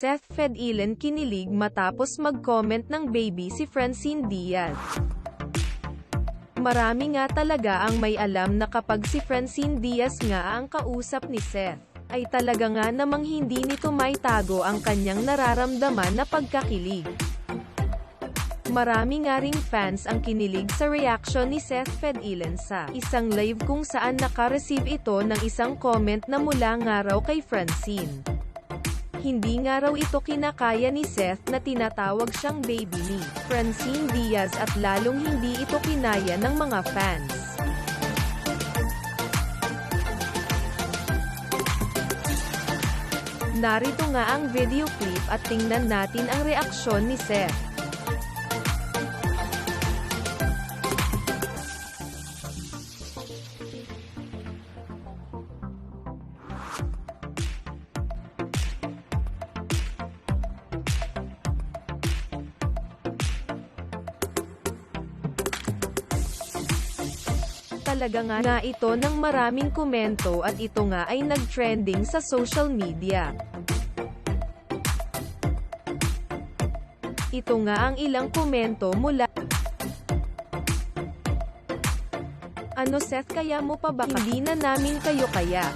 Seth Fedilen kinilig matapos mag-comment ng baby si Francine Diaz. Marami nga talaga ang may alam na kapag si Francine Diaz nga ang kausap ni Seth, ay talaga nga namang hindi nito may tago ang kanyang nararamdaman na pagkakilig. Marami nga ring fans ang kinilig sa reaction ni Seth Fedilen sa isang live kung saan nakareceive ito ng isang comment na mula nga raw kay Francine. Hindi nga raw ito kinakaya ni Seth na tinatawag siyang baby ni Francine Diaz at lalong hindi ito kinaya ng mga fans. Narito nga ang video clip at tingnan natin ang reaksyon ni Seth. Talaga nga na ito ng maraming komento at ito nga ay nag-trending sa social media. Ito nga ang ilang komento mula Ano Seth kaya mo pa ba hindi na namin kayo kaya?